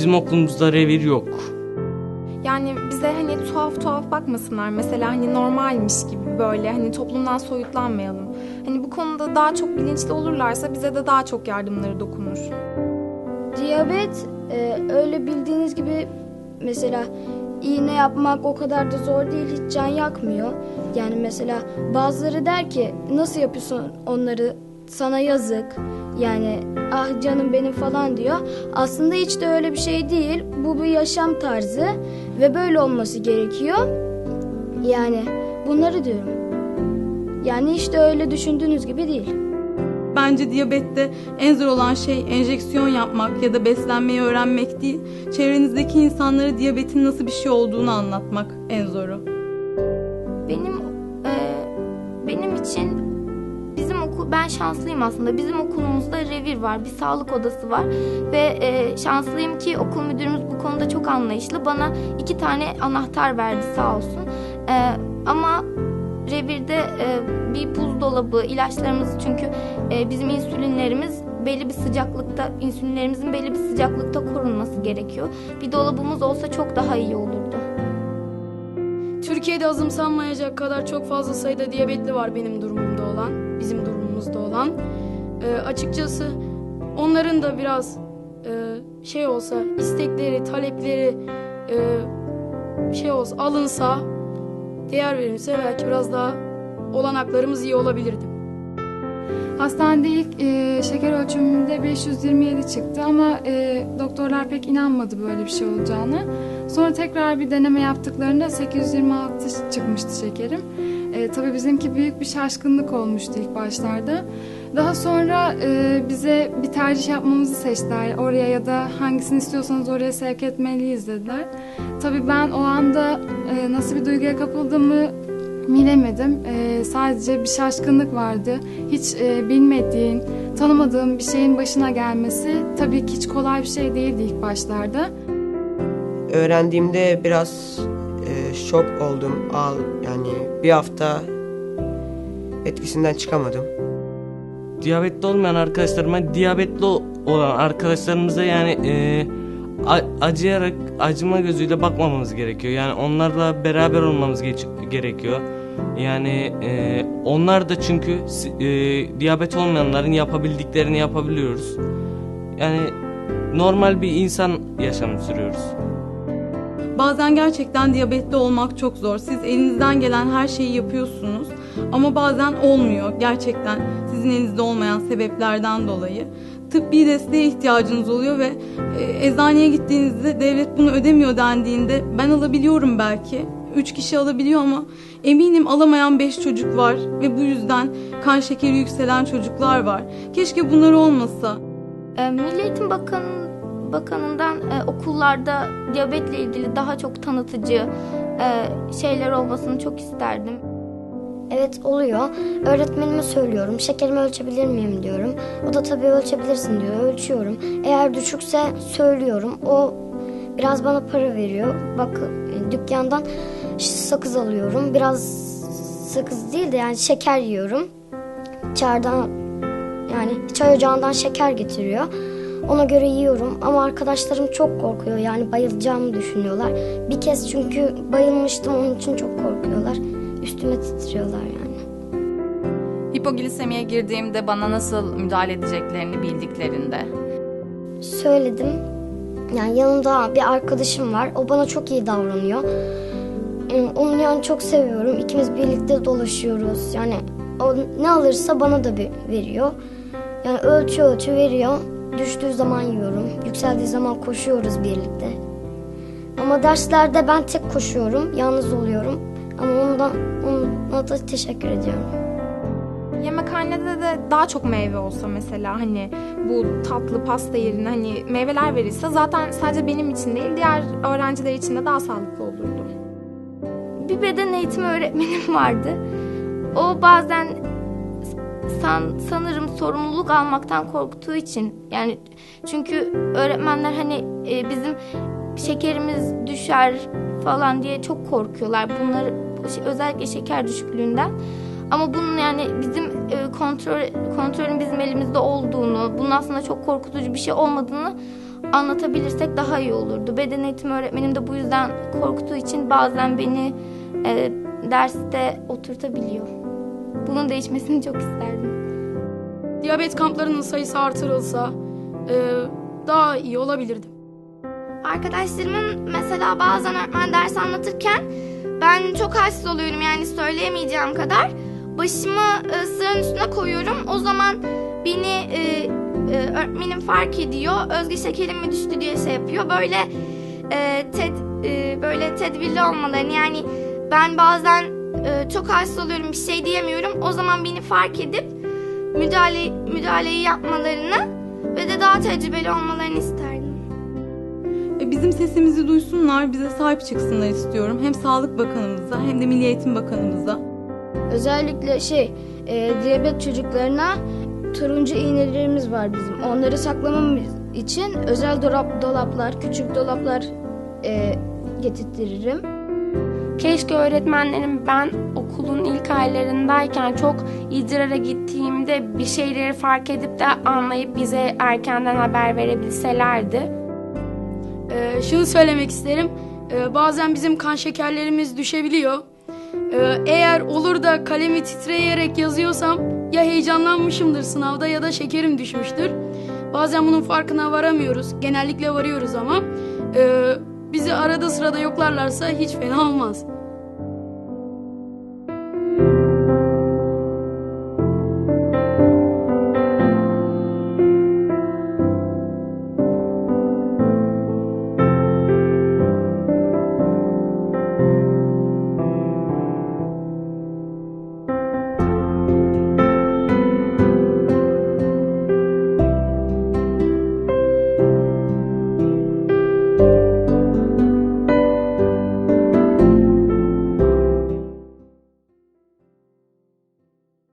bizim okulumuzda revir yok. Yani bize hani tuhaf tuhaf bakmasınlar. Mesela hani normalmiş gibi böyle hani toplumdan soyutlanmayalım. Hani bu konuda daha çok bilinçli olurlarsa bize de daha çok yardımları dokunur. Diyabet e, öyle bildiğiniz gibi mesela iğne yapmak o kadar da zor değil hiç can yakmıyor. Yani mesela bazıları der ki nasıl yapıyorsun onları sana yazık yani ah canım benim falan diyor. Aslında hiç de öyle bir şey değil. Bu bir yaşam tarzı ve böyle olması gerekiyor. Yani bunları diyorum. Yani işte öyle düşündüğünüz gibi değil. Bence diyabette en zor olan şey enjeksiyon yapmak ya da beslenmeyi öğrenmek değil, çevrenizdeki insanlara diyabetin nasıl bir şey olduğunu anlatmak en zoru. Benim e, benim için okul ben şanslıyım aslında. Bizim okulumuzda revir var, bir sağlık odası var ve e, şanslıyım ki okul müdürümüz bu konuda çok anlayışlı. Bana iki tane anahtar verdi sağ olsun. E, ama revirde e, bir buzdolabı, ilaçlarımız çünkü e, bizim insülinlerimiz belli bir sıcaklıkta, insülinlerimizin belli bir sıcaklıkta korunması gerekiyor. Bir dolabımız olsa çok daha iyi olurdu. Türkiye'de azımsanmayacak kadar çok fazla sayıda diyabetli var benim durumumda olan, bizim durumumuzda olan. Ee, açıkçası onların da biraz e, şey olsa, istekleri, talepleri e, şey olsa, alınsa, değer verilse belki biraz daha olanaklarımız iyi olabilirdi. Hastanede ilk e, şeker ölçümünde 527 çıktı ama e, doktorlar pek inanmadı böyle bir şey olacağını. Sonra tekrar bir deneme yaptıklarında 826 çıkmıştı şekerim. E, tabii bizimki büyük bir şaşkınlık olmuştu ilk başlarda. Daha sonra e, bize bir tercih yapmamızı seçtiler. Oraya ya da hangisini istiyorsanız oraya sevk etmeliyiz dediler. Tabii ben o anda e, nasıl bir duyguya kapıldığımı bilemedim. Ee, sadece bir şaşkınlık vardı. Hiç e, bilmediğin, tanımadığın bir şeyin başına gelmesi tabii ki hiç kolay bir şey değildi ilk başlarda. Öğrendiğimde biraz e, şok oldum. Al yani bir hafta etkisinden çıkamadım. Diyabetli olmayan arkadaşlarıma, diyabetli olan arkadaşlarımıza yani e, acıyarak, acıma gözüyle bakmamamız gerekiyor. Yani onlarla beraber olmamız gerekiyor. Yani e, onlar da çünkü e, diyabet olmayanların yapabildiklerini yapabiliyoruz. Yani normal bir insan yaşamı sürüyoruz. Bazen gerçekten diyabetli olmak çok zor. Siz elinizden gelen her şeyi yapıyorsunuz ama bazen olmuyor gerçekten sizin elinizde olmayan sebeplerden dolayı. Tıbbi desteğe ihtiyacınız oluyor ve e, eczaneye gittiğinizde devlet bunu ödemiyor dendiğinde ben alabiliyorum belki. Üç kişi alabiliyor ama eminim alamayan beş çocuk var ve bu yüzden kan şekeri yükselen çocuklar var. Keşke bunlar olmasa. E, Milli Eğitim Bakanı Bakanından e, okullarda diyabetle ilgili daha çok tanıtıcı e, şeyler olmasını çok isterdim. Evet oluyor. Öğretmenime söylüyorum. Şekerimi ölçebilir miyim diyorum. O da tabii ölçebilirsin diyor. Ölçüyorum. Eğer düşükse söylüyorum. O biraz bana para veriyor. Bak e, dükkandan sakız alıyorum. Biraz sakız değil de yani şeker yiyorum. Çaydan yani çay ocağından şeker getiriyor. Ona göre yiyorum ama arkadaşlarım çok korkuyor yani bayılacağımı düşünüyorlar. Bir kez çünkü bayılmıştım onun için çok korkuyorlar. Üstüme titriyorlar yani. Hipoglisemiye girdiğimde bana nasıl müdahale edeceklerini bildiklerinde. Söyledim. Yani yanımda bir arkadaşım var. O bana çok iyi davranıyor. Yani onu yani çok seviyorum. İkimiz birlikte dolaşıyoruz. Yani o ne alırsa bana da bir veriyor. Yani ölçü ölçü veriyor. Düştüğü zaman yiyorum. Yükseldiği zaman koşuyoruz birlikte. Ama derslerde ben tek koşuyorum. Yalnız oluyorum. Ama ondan ona da teşekkür ediyorum. Yemekhanede de daha çok meyve olsa mesela hani bu tatlı pasta yerine hani meyveler verilse zaten sadece benim için değil diğer öğrenciler için de daha sağlıklı olurdu. Bir beden eğitimi öğretmenim vardı. O bazen san, sanırım sorumluluk almaktan korktuğu için yani çünkü öğretmenler hani e, bizim şekerimiz düşer falan diye çok korkuyorlar. Bunları özellikle şeker düşüklüğünden. Ama bunun yani bizim e, kontrol kontrolün bizim elimizde olduğunu, bunun aslında çok korkutucu bir şey olmadığını anlatabilirsek daha iyi olurdu. Beden eğitimi öğretmenim de bu yüzden korktuğu için bazen beni e, derste oturtabiliyor. Bunun değişmesini çok isterdim. Diyabet kamplarının sayısı artırılsa e, daha iyi olabilirdi. Arkadaşlarımın mesela bazen öğretmen ders anlatırken ben çok halsiz oluyorum yani söyleyemeyeceğim kadar. Başımı e, sıranın üstüne koyuyorum. O zaman beni e, e, öğretmenim fark ediyor. Özge şekerim mi düştü diye şey yapıyor. Böyle e, ted, e, böyle tedbirli olmalarını yani ben bazen e, çok halsiz oluyorum bir şey diyemiyorum. O zaman beni fark edip müdahale müdahaleyi yapmalarını ve de daha tecrübeli olmalarını isterdim. E, Bizim sesimizi duysunlar, bize sahip çıksınlar istiyorum. Hem Sağlık Bakanımıza hem de Milli Eğitim Bakanımıza. Özellikle şey e, diyabet çocuklarına turuncu iğnelerimiz var bizim. Onları saklamamız için özel dolap, dolaplar, küçük dolaplar e, getirtirim. Keşke öğretmenlerim ben okulun ilk aylarındayken çok idrara gittiğimde bir şeyleri fark edip de anlayıp bize erkenden haber verebilselerdi. Ee, şunu söylemek isterim. Ee, bazen bizim kan şekerlerimiz düşebiliyor. Ee, eğer olur da kalemi titreyerek yazıyorsam ya heyecanlanmışımdır sınavda ya da şekerim düşmüştür. Bazen bunun farkına varamıyoruz. Genellikle varıyoruz ama. Ee, bizi arada sırada yoklarlarsa hiç fena olmaz.